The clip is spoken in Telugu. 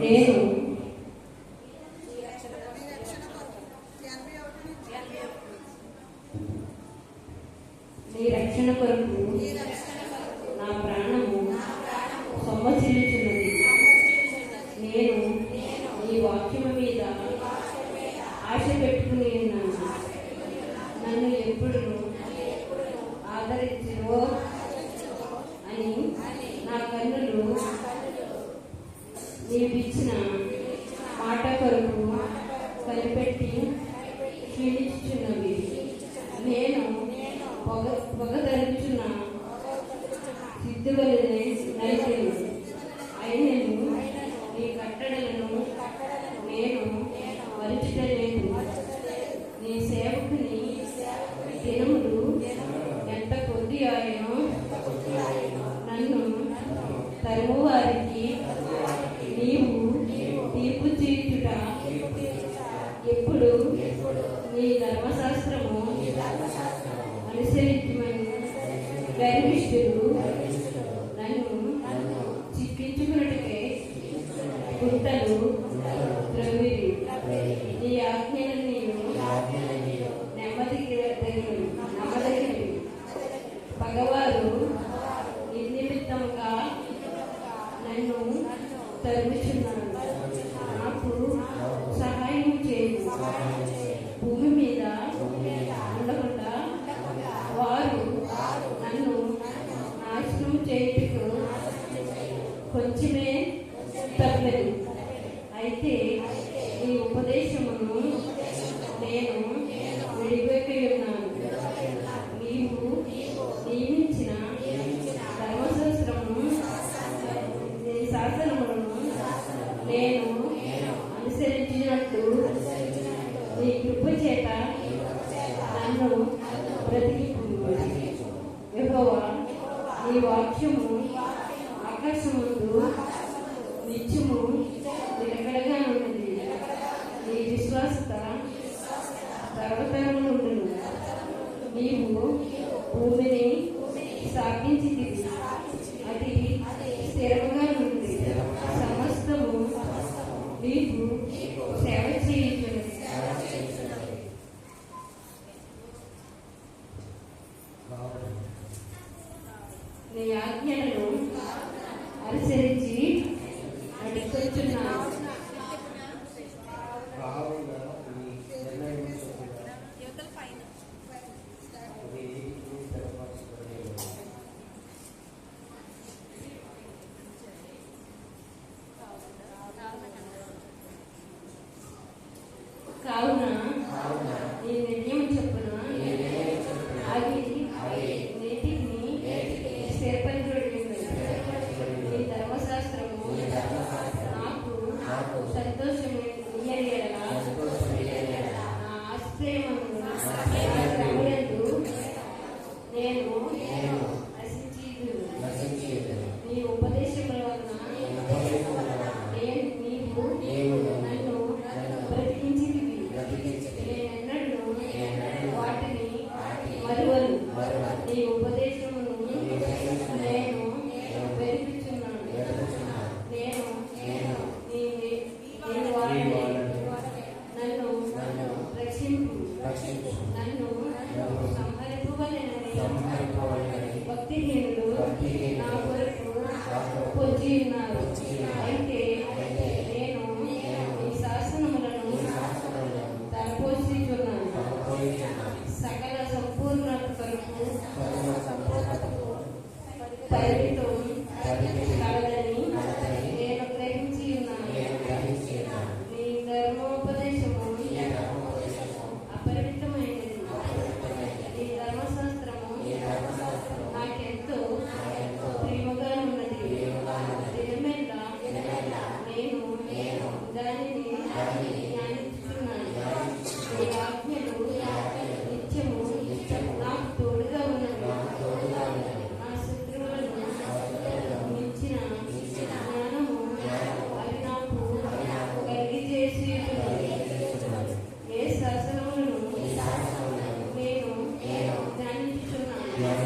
నేను నీ రక్షణ కొరకు నా ప్రాణము సొమ్మసిల్లుచున్నది నేను నీ వాక్యము మీద ఆశ పెట్టుకుని ఉన్నాను నన్ను ఎప్పుడు ఆదరించో అని నా కన్నులు నీవిచ్చిన మాట కొరకు కనిపెట్టి క్షీణించుచున్నవి. నేను పొగ పొగదలుచున్న సిద్ధువలనే నైతిను అయినను నీ కట్టడలను నేను మరుచుటలేదు. నీ సేవకుని దినములు ఎంత కొద్ది ఆయనో నన్ను తరువు వారికి నీవు తీర్పు తీర్చుట ఎప్పుడు? నీ ధర్మశాస్త్రము అనుసరించమని గర్విష్ఠులు నన్ను చిక్కించుకున్నట్టుకే గుంటలు ద్రవిరి నీ ఆజ్ఞ నేను నెమ్మదికి నమ్మదగినవి పగవారు నిర్నిమిత్తముగా నన్ను తరుముచున్నాను నాకు సహాయం చేయు భూమి మీద ఉండకుండా వారు నన్ను నాశనం చేయుటకు కొంచెమే తప్పదు అయితే ఈ ఉపదేశమును నేను విడిపెట్టి ఉన్నాను నీవు నియమించిన ధర్మశాస్త్రము శాస్త్రములను నేను అనుసరించినట్టు నీ కృప చేత నన్ను బ్రతికి యెహోవా నీ వాక్యము ఆకాశముందు నిత్యము నిలకడగా ఉన్నది. నీ విశ్వాసత తరతరములు ఉండును నీవు భూమిని స్థాపించి అది స్థిరముగా ఉంది సమస్తము నీకు సేవ చేయ నీ ఆజ్ఞలను అనుసరించి కావున నేను నిర్ణయం చెప్పున? ఆగి ప్రతిహేనులు నా Yeah.